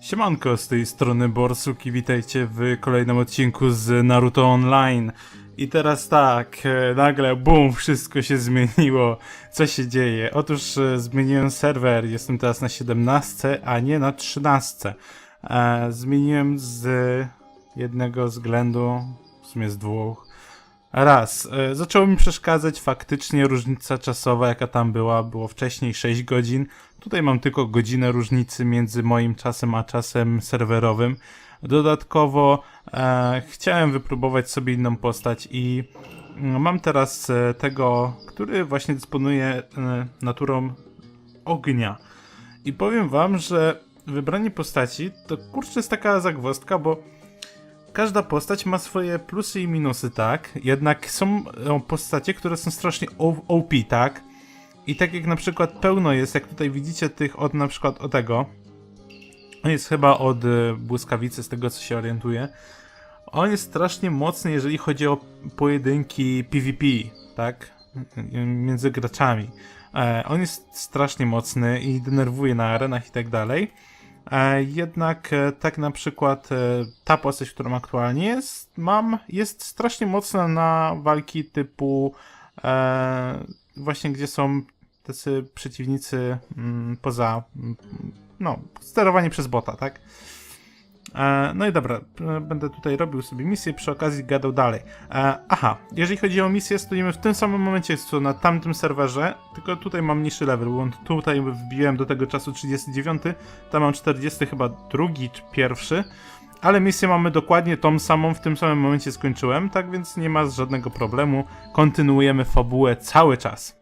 Siemanko, z tej strony Borsuk i witajcie w kolejnym odcinku z Naruto Online. I teraz tak, e, nagle bum, wszystko się zmieniło. Co się dzieje? Otóż e, zmieniłem serwer, jestem teraz na 17, a nie na 13. E, zmieniłem z jednego względu, w sumie z dwóch. Raz, zaczęło mi przeszkadzać faktycznie różnica czasowa, jaka tam była. Było wcześniej 6 godzin. Tutaj mam tylko godzinę różnicy między moim czasem a czasem serwerowym. Dodatkowo e, chciałem wypróbować sobie inną postać i mm, mam teraz e, tego, który właśnie dysponuje e, naturą ognia. I powiem wam, że wybranie postaci to kurczę jest taka zagwozdka, bo każda postać ma swoje plusy i minusy, tak? Jednak są e, postacie, które są strasznie OP, tak? I tak jak na przykład pełno jest, jak tutaj widzicie tych od na przykład od tego. On jest chyba od e, błyskawicy, z tego co się orientuję. On jest strasznie mocny, jeżeli chodzi o pojedynki PvP, tak? Między graczami. E, on jest strasznie mocny i denerwuje na arenach i tak dalej. E, jednak tak na przykład ta postać, którą aktualnie jest, mam, jest strasznie mocna na walki typu e, właśnie gdzie są tacy przeciwnicy mm, poza mm, no, sterowanie przez bota, tak? E, no i dobra, będę tutaj robił sobie misję, przy okazji gadał dalej. E, aha, jeżeli chodzi o misję, stoimy w tym samym momencie co na tamtym serwerze, tylko tutaj mam niższy level, bo tutaj wbiłem do tego czasu 39, tam mam 40 chyba drugi czy pierwszy, ale misję mamy dokładnie tą samą, w tym samym momencie skończyłem, tak więc nie ma żadnego problemu, kontynuujemy fabułę cały czas.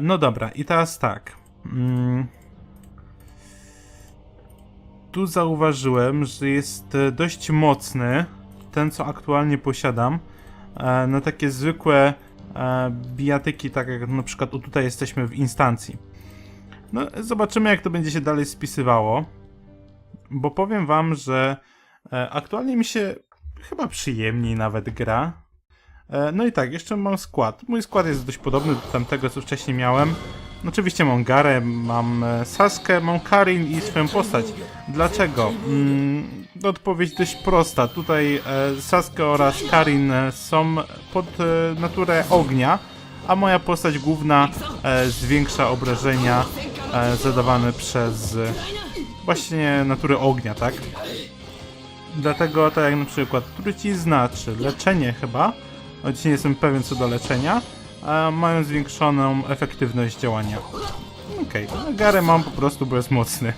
No dobra, i teraz tak. Mm. Tu zauważyłem, że jest e, dość mocny ten, co aktualnie posiadam, e, na takie zwykłe e, bijatyki, tak jak na przykład tutaj jesteśmy w instancji. No, zobaczymy, jak to będzie się dalej spisywało, bo powiem wam, że aktualnie mi się chyba przyjemniej nawet gra. E, No i tak, jeszcze mam skład. Mój skład jest dość podobny do tamtego, co wcześniej miałem. Oczywiście mam Garę, mam e, Saskę, mam Karin i swoją postać. Dlaczego? Mm, odpowiedź dość prosta. Tutaj e, Saskę oraz Karin e, są pod e, naturę ognia, a moja postać główna e, zwiększa obrażenia e, zadawane przez e, właśnie naturę ognia, tak? Dlatego tak jak na przykład trucizna czy leczenie chyba, no, choć nie jestem pewien co do leczenia, a mają zwiększoną efektywność działania. Okej, no, okay. Garę mam po prostu, bo jest mocny.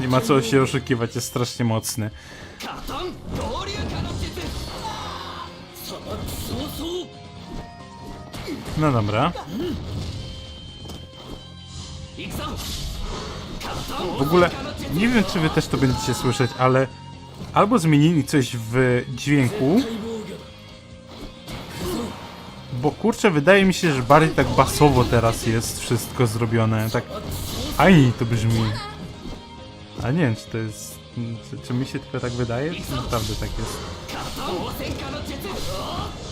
Nie ma co się oszukiwać, jest strasznie mocny. No dobra. W ogóle nie wiem, czy wy też to będziecie słyszeć, ale albo zmienili coś w dźwięku, bo kurczę, wydaje mi się, że bardziej tak basowo teraz jest wszystko zrobione. Tak fajniej to brzmi. A nie wiem, czy to jest... Czy, czy mi się tylko tak wydaje, czy naprawdę tak jest?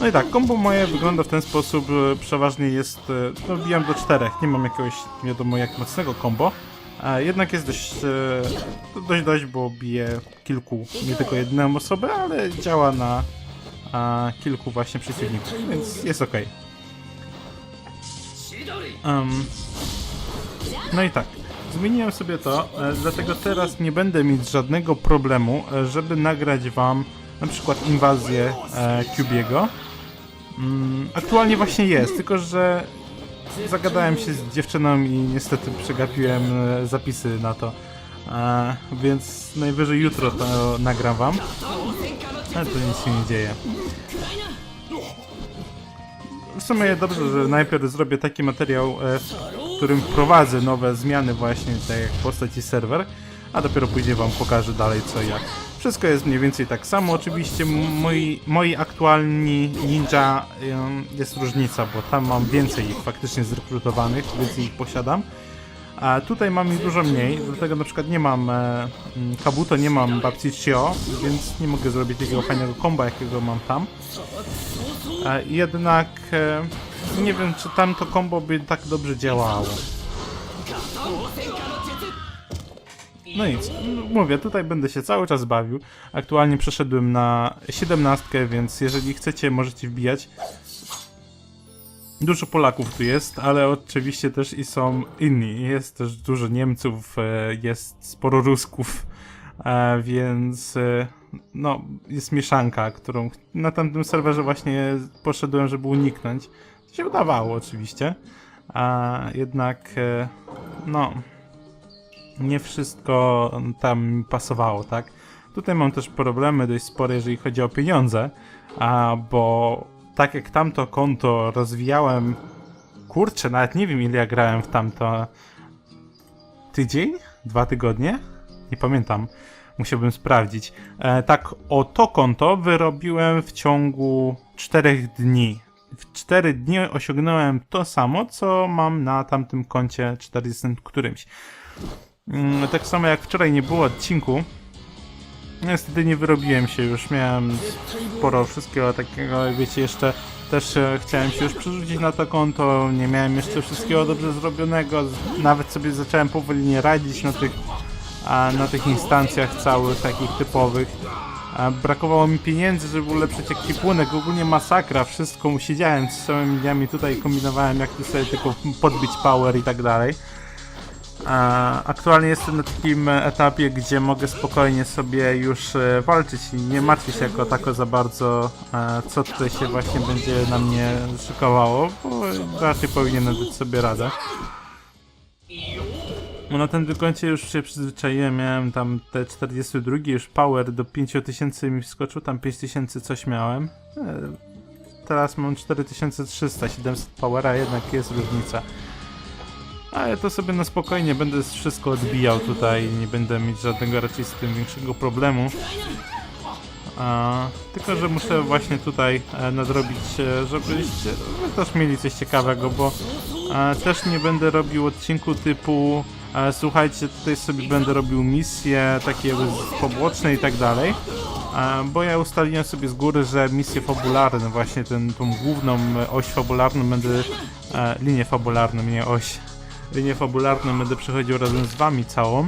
No i tak, kombo moje wygląda w ten sposób, przeważnie jest... E, no, bijam do czterech, nie mam jakiegoś, nie wiadomo, jak mocnego kombo. A jednak jest dość, e, dość, dość, bo bije kilku, nie tylko jedną osobę, ale działa na a, kilku właśnie przeciwników, więc jest ok. Um, no i tak, zmieniłem sobie to, e, dlatego teraz nie będę mieć żadnego problemu, e, żeby nagrać wam na przykład inwazję e, Cubiego. Mm, aktualnie właśnie jest, tylko że zagadałem się z dziewczyną i niestety przegapiłem e, zapisy na to. E, więc najwyżej jutro to nagram wam. Ale to nic się nie dzieje. W sumie dobrze, że najpierw zrobię taki materiał, e, w którym wprowadzę nowe zmiany właśnie, tak jak postać i serwer, a dopiero później wam pokażę dalej co jak. Wszystko jest mniej więcej tak samo, oczywiście moi, moi aktualni ninja jest różnica, bo tam mam więcej ich faktycznie zrekrutowanych, więcej ich posiadam. A tutaj mam ich dużo mniej, dlatego na przykład nie mam e, mm, Kabuto, nie mam Babci Chio, więc nie mogę zrobić takiego fajnego komba, jakiego mam tam. E, jednak e, nie wiem, czy tamto combo by tak dobrze działało. No nic, mówię, tutaj będę się cały czas bawił. Aktualnie przeszedłem na 17, więc jeżeli chcecie, możecie wbijać. Dużo Polaków tu jest, ale oczywiście też i są inni. Jest też dużo Niemców, e, jest sporo Rusków, e, więc e, no, jest mieszanka, którą na tamtym serwerze właśnie poszedłem, żeby uniknąć. To się udawało oczywiście, a jednak no, nie wszystko tam pasowało, tak? Tutaj mam też problemy dość spore, jeżeli chodzi o pieniądze, a, bo tak jak tamto konto rozwijałem, kurczę, nawet nie wiem ile ja grałem w tamto tydzień? Dwa tygodnie? Nie pamiętam. Musiałbym sprawdzić. E, tak, o to konto wyrobiłem w ciągu czterech dni. W 4 dni osiągnąłem to samo, co mam na tamtym koncie 40 którymś. Mm, Tak samo jak wczoraj nie było odcinku. Niestety nie wyrobiłem się już, miałem sporo wszystkiego takiego, wiecie, jeszcze też e, chciałem się już przerzucić na to konto, nie miałem jeszcze wszystkiego dobrze zrobionego, nawet sobie zacząłem powoli nie radzić na tych, na tych instancjach całych, takich typowych. Brakowało mi pieniędzy, żeby ulepszyć ekwipunek, ogólnie masakra, wszystko siedziałem z całymi dniami tutaj, kombinowałem jak tu sobie tylko podbić power i tak dalej. Aktualnie jestem na takim etapie, gdzie mogę spokojnie sobie już e, walczyć i nie martwić się jako tako za bardzo, e, co tutaj się właśnie będzie na mnie szykowało, bo raczej powinienem dać sobie radę. No na tym koncie już się przyzwyczaiłem, miałem tam te 42, już power do 5000 mi wskoczył, tam 5000 coś miałem. E, Teraz mam 4300, 700 powera, jednak jest różnica. Ale to sobie na spokojnie będę wszystko odbijał tutaj, nie będę mieć żadnego raczej z tym większego problemu. A, tylko, że muszę właśnie tutaj e, nadrobić, e, żebyście też mieli coś ciekawego, bo e, też nie będę robił odcinku typu e, słuchajcie, tutaj sobie będę robił misje takie poboczne i tak dalej. E, bo ja ustaliłem sobie z góry, że misje fabularne, właśnie ten, tą główną e, oś fabularną będę, e, linię fabularną, nie oś, linię fabularną będę przechodził razem z wami całą.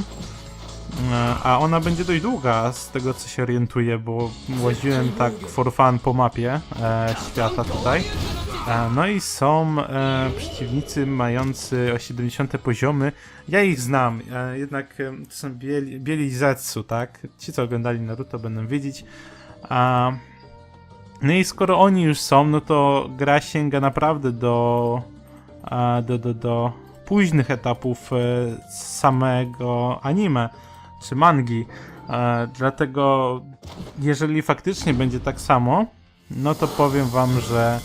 E, A ona będzie dość długa, z tego co się orientuję, bo łaziłem tak for fun po mapie e, świata tutaj. E, no i są e, przeciwnicy mający o 70 poziomy. Ja ich znam, e, jednak e, to są bieli, bieli Zetsu, tak? Ci co oglądali Naruto będą wiedzieć. A, no i skoro oni już są, no to gra sięga naprawdę do, a, do, do, do późnych etapów e, samego anime czy mangi. E, dlatego, jeżeli faktycznie będzie tak samo, no to powiem wam, że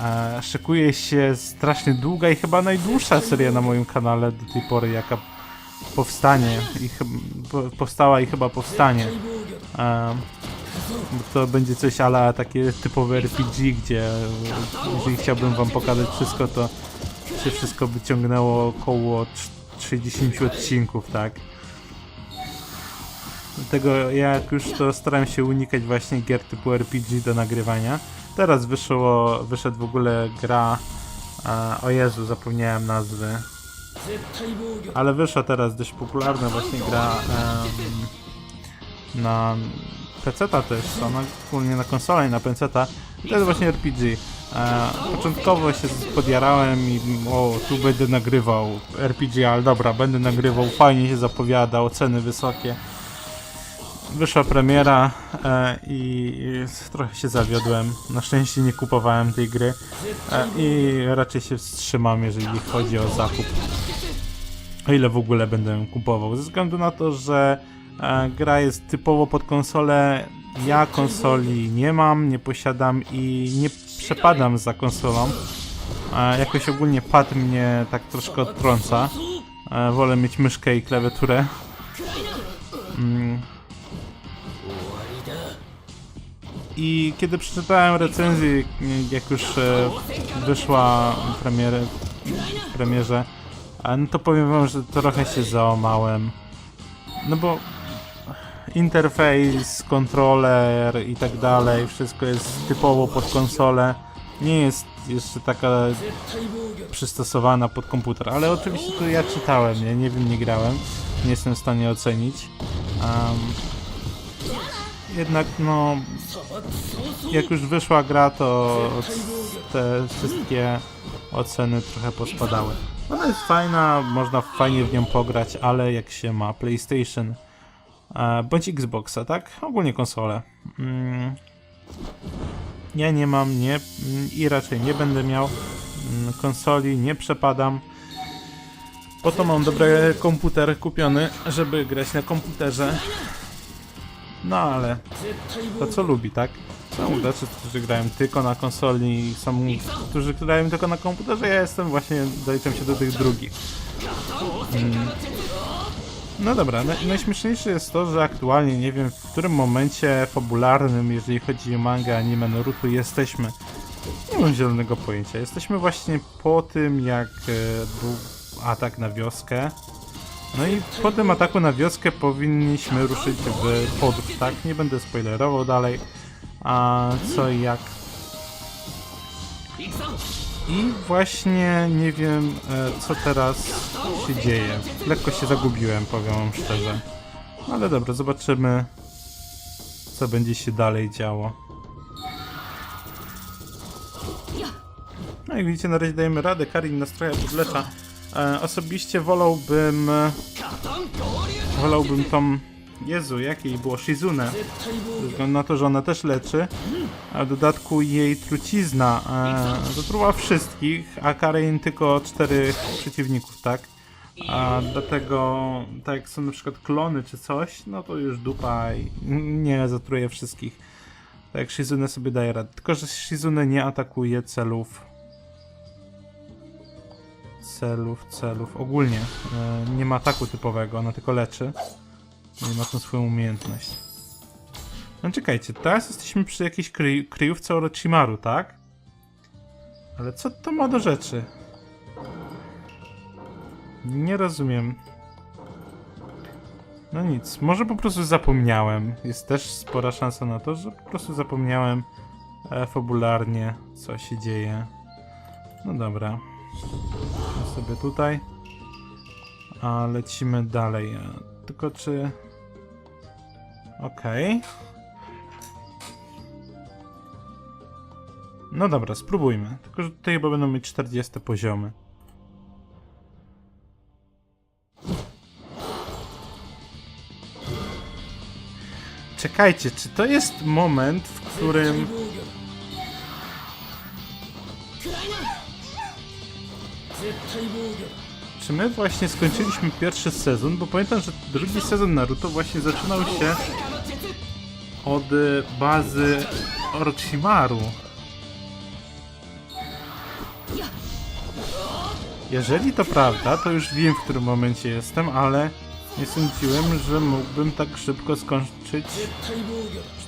e, szykuje się strasznie długa i chyba najdłuższa seria na moim kanale do tej pory, jaka powstanie i powstała i chyba powstanie. To będzie coś ala takie typowe RPG, gdzie jeżeli chciałbym wam pokazać wszystko, to się wszystko wyciągnęło około trz- 60 odcinków, tak? Dlatego ja jak już to staram się unikać właśnie gier typu RPG do nagrywania. Teraz wyszło, wyszedł w ogóle gra, e, o Jezu, zapomniałem nazwy, ale wyszła teraz dość popularna właśnie gra em, na PC-ta też, ona ogólnie na konsolę i na PC-ta. To jest właśnie RPG. E, początkowo się podjarałem i o, tu będę nagrywał RPG, ale dobra, będę nagrywał, fajnie się zapowiada, oceny wysokie. Wyszła premiera e, i, trochę się zawiodłem. Na szczęście nie kupowałem tej gry e, i raczej się wstrzymam, jeżeli chodzi o zakup. O ile w ogóle będę kupował. Ze względu na to, że gra jest typowo pod konsolę. Ja konsoli nie mam, nie posiadam i nie przepadam za konsolą. Jakoś ogólnie pad mnie tak troszkę odtrąca. Wolę mieć myszkę i klawiaturę. Mm. I kiedy przeczytałem recenzję, jak już e, wyszła premierę, premierze, no to powiem wam, że trochę się załamałem. No bo interfejs, kontroler i tak dalej, wszystko jest typowo pod konsolę. Nie jest jeszcze taka przystosowana pod komputer, ale oczywiście to ja czytałem, ja nie wiem, nie grałem, nie jestem w stanie ocenić. Um, jednak no, jak już wyszła gra, to te wszystkie oceny trochę pospadały. Ona jest fajna, można fajnie w nią pograć, ale jak się ma PlayStation bądź Xboxa, tak? Ogólnie konsole. Mm, ja nie mam, nie mm, i raczej nie będę miał mm, konsoli, nie przepadam. Po to mam dobry komputer kupiony, żeby grać na komputerze. No ale to co lubi, tak? Są gracze, którzy grają tylko na konsoli, są którzy grają tylko na komputerze, ja jestem właśnie, zaliczam się do tych drugich. Mm. No dobra, naj- najśmieszniejsze jest to, że aktualnie nie wiem w którym momencie fabularnym, jeżeli chodzi o mangę, anime, Naruto jesteśmy. Nie mam zielonego pojęcia. Jesteśmy właśnie po tym, jak e, był atak na wioskę. No i po tym ataku na wioskę powinniśmy ruszyć w podróż, tak? Nie będę spoilerował dalej. A co i jak. I właśnie nie wiem, e, co teraz się dzieje. Lekko się zagubiłem, powiem wam szczerze. No ale dobra, zobaczymy, co będzie się dalej działo. No jak widzicie, na razie dajemy radę. Karin nas trochę podlecza. E, osobiście wolałbym... E, wolałbym tą Jezu, jakiej było Shizune. Ze względu na to, że ona też leczy, a w dodatku jej trucizna e, zatruła wszystkich, a Karin tylko czterech przeciwników, tak? A dlatego, tak jak są na przykład klony czy coś, no to już dupa i nie zatruje wszystkich. Tak jak Shizune sobie daje radę. Tylko, że Shizune nie atakuje celów. Celów, celów. Ogólnie e, nie ma ataku typowego, ona tylko leczy. Nie ma tą swoją umiejętność. No czekajcie, teraz jesteśmy przy jakiejś kry kryjówce Orochimaru, tak? Ale co to ma do rzeczy? Nie rozumiem. No nic, może po prostu zapomniałem. Jest też spora szansa na to, że po prostu zapomniałem e, fabularnie, co się dzieje. No dobra. Idźmy sobie tutaj. A lecimy dalej. E, Tylko czy... Okej. No dobra, spróbujmy. Tylko, że tutaj chyba będą mieć 40 poziomy. Czekajcie, czy to jest moment, w którym czy my właśnie skończyliśmy pierwszy sezon, bo pamiętam, że drugi sezon Naruto właśnie zaczynał się od y, bazy Orochimaru. Jeżeli to prawda, to już wiem w którym momencie jestem, ale nie sądziłem, że mógłbym tak szybko skończyć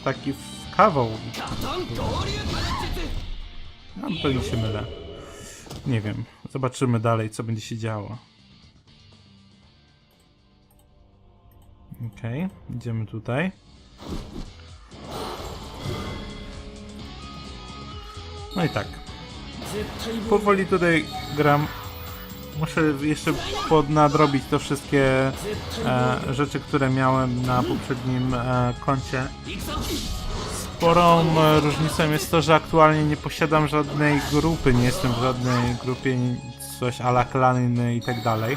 taki kawał. No, pewnie się mylę. Nie wiem. Zobaczymy dalej, co będzie się działo. Okej, okay, idziemy tutaj. No i tak. Powoli tutaj gram. Muszę jeszcze podnadrobić to wszystkie e, rzeczy, które miałem na poprzednim e, koncie. Sporą e, różnicą jest to, że aktualnie nie posiadam żadnej grupy, nie jestem w żadnej grupie, coś ala klany i tak dalej.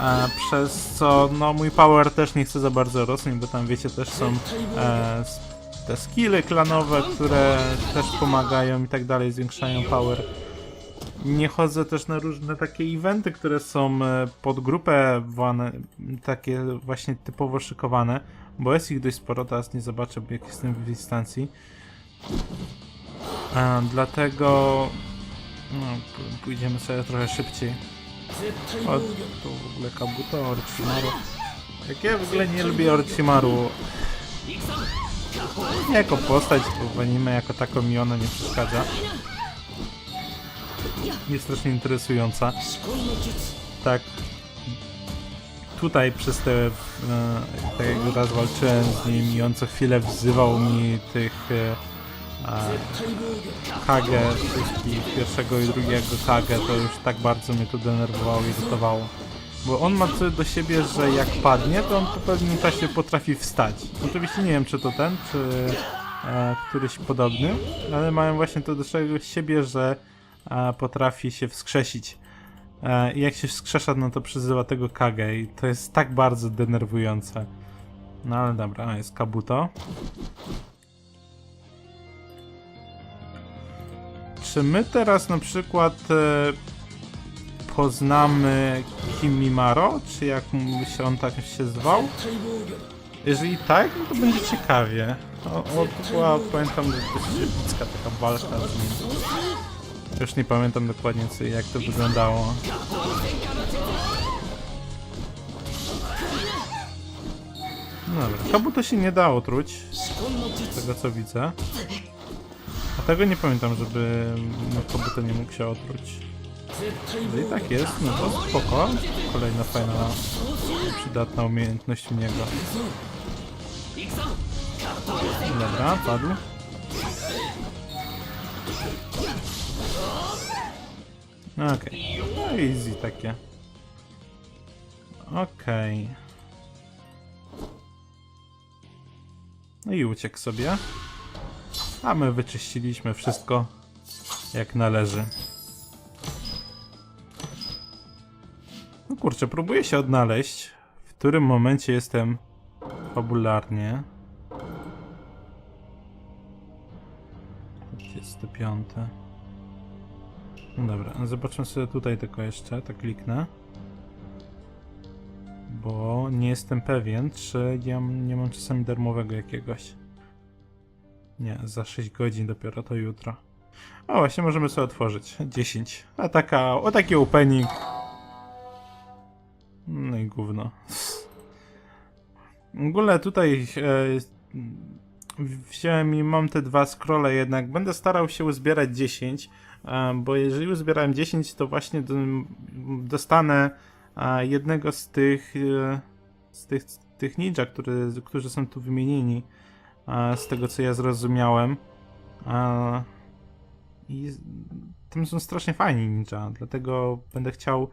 E, przez co no mój power też nie chce za bardzo rosnąć, bo tam wiecie też są e, te skille klanowe, które też pomagają i tak dalej, zwiększają power. Nie chodzę też na różne takie eventy, które są e, pod grupę wane, takie właśnie typowo szykowane, bo jest ich dość sporo, teraz nie zobaczę jak jestem w dystancji. E, dlatego no, pójdziemy sobie trochę szybciej. A tu w ogóle Kabuto, Orchimaru. Jak ja w ogóle nie lubię Orchimaru. Nie jako postać, bo w anime jako taką mi ona nie przeszkadza. Jest strasznie interesująca. Tak. Tutaj przez te... E, tak jak raz walczyłem z nim i on co chwilę wzywał mi tych... E, Kage, wszystkich pierwszego i drugiego Kage, to już tak bardzo mnie to denerwowało i irytowało. Bo on ma coś do siebie, że jak padnie, to on po pewnym czasie potrafi wstać. Oczywiście nie wiem, czy to ten, czy e, któryś podobny, ale mają właśnie to do siebie, że e, potrafi się wskrzesić. E, I jak się wskrzesza, no to przyzywa tego Kage i to jest tak bardzo denerwujące. No ale dobra, jest Kabuto. czy my teraz na przykład e, poznamy Kimimaro, czy jak się on tak się zwał? Jeżeli tak, no to będzie ciekawie. O, o, to była, pamiętam, bliska taka walka z nim. Już nie pamiętam dokładnie co, jak to wyglądało. No dobra, chyba to się nie dało truć, z tego co widzę. A tego nie pamiętam, żeby no, kobuto nie mógł się otruć. No I tak jest, no to spoko. Kolejna fajna, przydatna umiejętność u niego. Dobra, padł. Okej, okay. no easy takie. Okej. Okay. No i uciekł sobie. A my wyczyściliśmy wszystko jak należy. No kurczę, próbuję się odnaleźć, w którym momencie jestem fabularnie. 25. No dobra, zobaczmy sobie tutaj tylko jeszcze, tak kliknę. Bo nie jestem pewien, czy ja nie mam czasami darmowego jakiegoś. Nie, za 6 godzin dopiero to jutro. O, właśnie możemy sobie otworzyć. 10. A taka, o taki opening. No i gówno. W ogóle tutaj e, wziąłem i mam te dwa scrolle jednak. Będę starał się uzbierać 10, e, bo jeżeli uzbierałem 10, to właśnie do, dostanę e, jednego z tych e, z tych, tych ninja, który, którzy są tu wymienieni, z tego co ja zrozumiałem. E, I tam są strasznie fajni ninja, dlatego będę chciał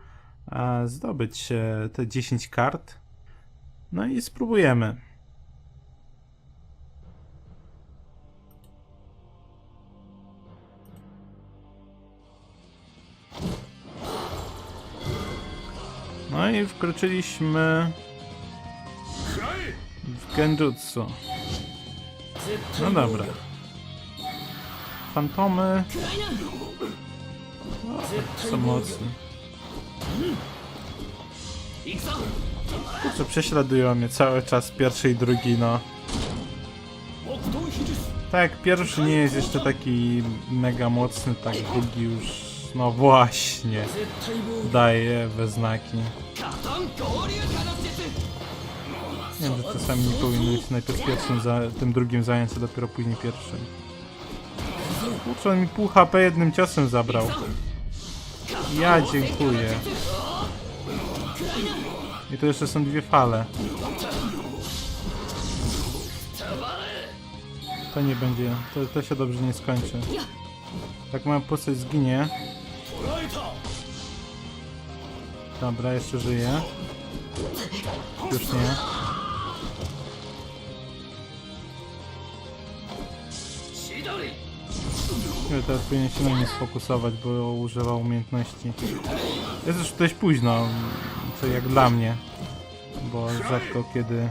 e, zdobyć e, te 10 kart. No i spróbujemy. No i wkroczyliśmy w Genjutsu. No dobra. Fantomy. O, są mocne. Kurczę, prześladują mnie cały czas pierwszy i drugi, no. Tak, pierwszy nie jest jeszcze taki mega mocny, tak drugi już... No właśnie. Daje we znaki wiem, że czasami nie powinno być najpierw pierwszym, za, tym drugim zająć, a dopiero później pierwszym. Kurczę, on mi pół HP jednym ciosem zabrał. Ja dziękuję. I to jeszcze są dwie fale. To nie będzie, to, to się dobrze nie skończy. Tak moja postać zginie. Dobra, jeszcze żyje. Już nie. Ja teraz powinien się na mnie sfokusować, bo używał umiejętności. Jest już dość późno, co jak dla mnie. Bo rzadko kiedy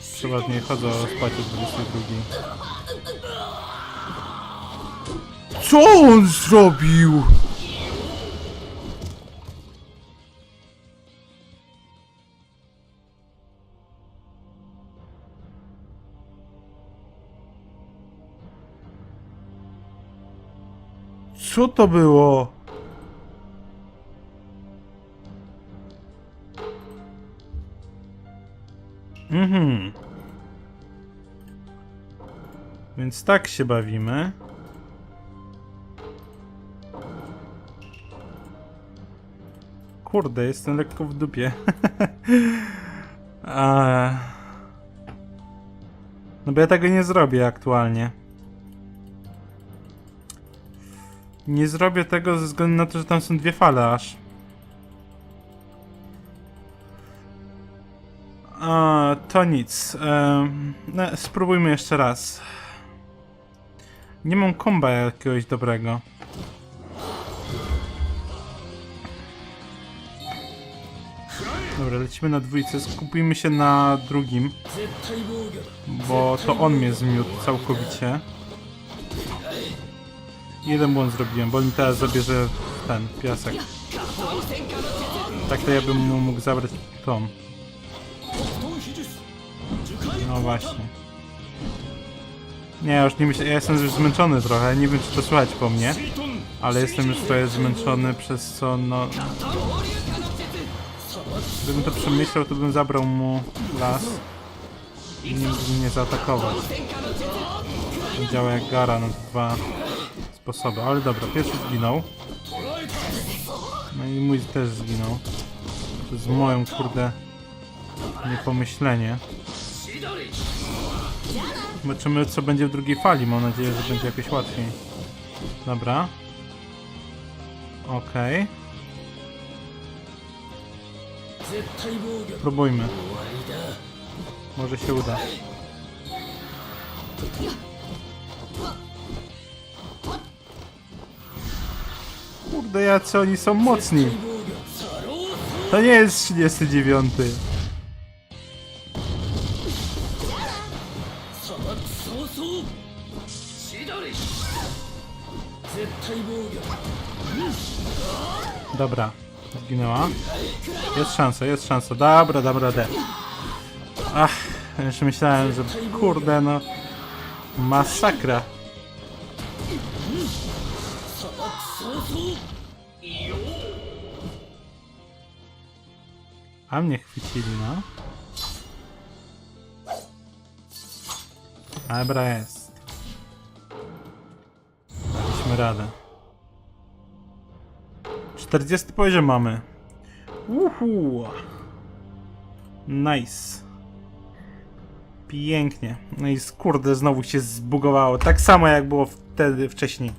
przeważnie chodzę spać o 22. Co on zrobił? Co to było? Mhm. Więc tak się bawimy. Kurde, jestem lekko w dupie. A... No bo ja tego nie zrobię aktualnie. Nie zrobię tego ze względu na to, że tam są dwie fale aż. A, to nic. Ehm, no, spróbujmy jeszcze raz. Nie mam komba jakiegoś dobrego. Dobra, lecimy na dwójce, skupimy się na drugim. Bo to on mnie zmiótł całkowicie. Jeden błąd zrobiłem, bo mi teraz zabierze ten piasek. Tak to ja bym mu mógł zabrać tą. No właśnie. Nie, już nie myślę, ja jestem już zmęczony trochę, nie wiem czy to słychać po mnie, ale jestem już trochę zmęczony, przez co no... Gdybym to przemyślał, to bym zabrał mu las i nie mógł mnie zaatakować. Działa jak Gara, no dwa sposoby, ale dobra, pierwszy zginął. No i mój też zginął. To jest moją, kurde, niepomyślenie. Zobaczymy, co będzie w drugiej fali. Mam nadzieję, że będzie jakoś łatwiej. Dobra. Okej. Okay. Próbujmy. Może się uda. Kurde, jacy oni są mocni. To nie jest 39. Dobra, zginęła. Jest szansa, jest szansa. Dobra, dobra, radę. Ach, już myślałem, że kurde no. Masakra. A mnie chwycili, no. Dobra jest. Daliśmy radę. 40 poziom mamy. Uhu. Nice. Pięknie. No i kurde, znowu się zbugowało. Tak samo jak było wtedy wcześniej.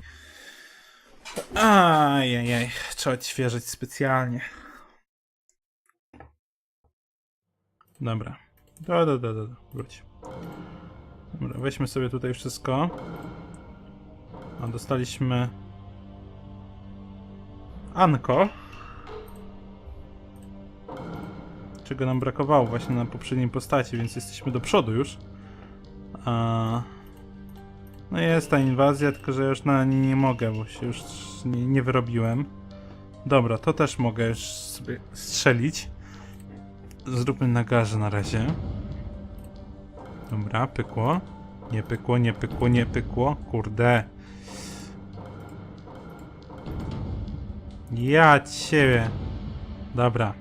Ajajaj, trzeba odświeżyć specjalnie. Dobra. Do, do, do, do, do. Wróć. Dobra, weźmy sobie tutaj wszystko. A dostaliśmy... Anko. Czego nam brakowało właśnie na poprzedniej postaci, więc jesteśmy do przodu już. A... No jest ta inwazja, tylko że już na niej nie mogę, bo się już nie, nie wyrobiłem. Dobra, to też mogę już sobie strzelić. Zróbmy na na razie. Dobra, pykło. Nie pykło, nie pykło, nie pykło. Kurde. Ja ciebie. Dobra.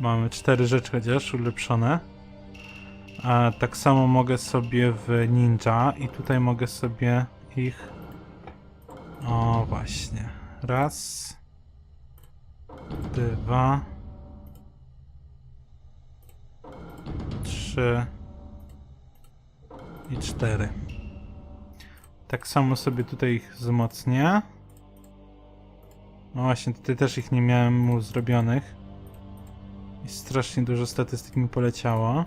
Mamy cztery rzeczy chociaż ulepszone. A tak samo mogę sobie w ninja i tutaj mogę sobie ich... O właśnie. Raz. Dwa. Trzy i cztery. Tak samo sobie tutaj ich wzmocnię. No właśnie, tutaj też ich nie miałem mu zrobionych. I strasznie dużo statystyk mi poleciało.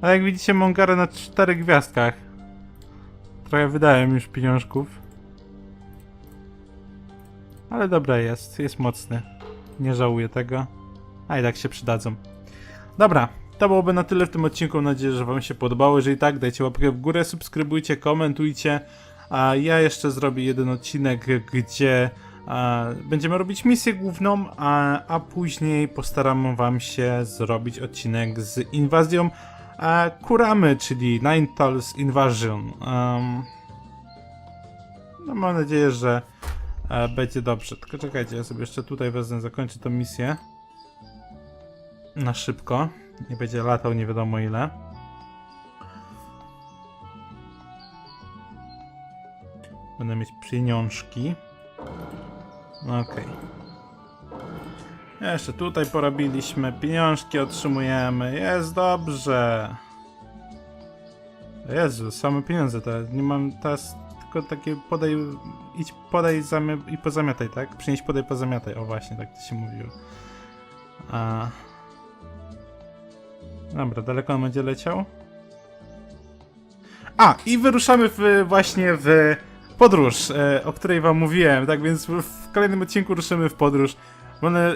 A jak widzicie, mam na czterech gwiazdkach. Trochę wydałem już pieniążków. Ale dobra jest, jest mocny. Nie żałuję tego. A i tak się przydadzą. Dobra, to byłoby na tyle w tym odcinku. Mam nadzieję, że Wam się podobało. Jeżeli tak, dajcie łapkę w górę, subskrybujcie, komentujcie. A ja jeszcze zrobię jeden odcinek, gdzie a, będziemy robić misję główną, a, a później postaram Wam się zrobić odcinek z inwazją a, Kuramy, czyli Ninetales Invasion. Um, no mam nadzieję, że e, będzie dobrze. Tylko czekajcie, ja sobie jeszcze tutaj wezmę, zakończę tę misję na szybko. Nie będzie latał nie wiadomo ile. Będę mieć pieniążki. Okej. Jeszcze tutaj porobiliśmy, pieniążki otrzymujemy, jest dobrze. Jezu, same pieniądze teraz, nie mam teraz tylko takie podaj, idź podaj zamia i pozamiataj, tak? Przynieś podaj pozamiataj, o właśnie, tak to się mówiło. A... Dobra, daleko on będzie leciał? A, i wyruszamy w, właśnie w podróż, e, o której wam mówiłem. Tak więc w, kolejnym odcinku ruszymy w podróż.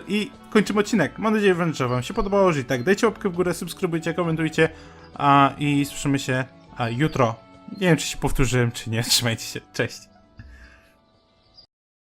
I kończymy odcinek. Mam nadzieję, że wam się podobało. Jeżeli tak, dajcie łapkę w górę, subskrybujcie, komentujcie. A, I słyszymy się a, jutro. Nie wiem, czy się powtórzyłem, czy nie. Trzymajcie się. Cześć.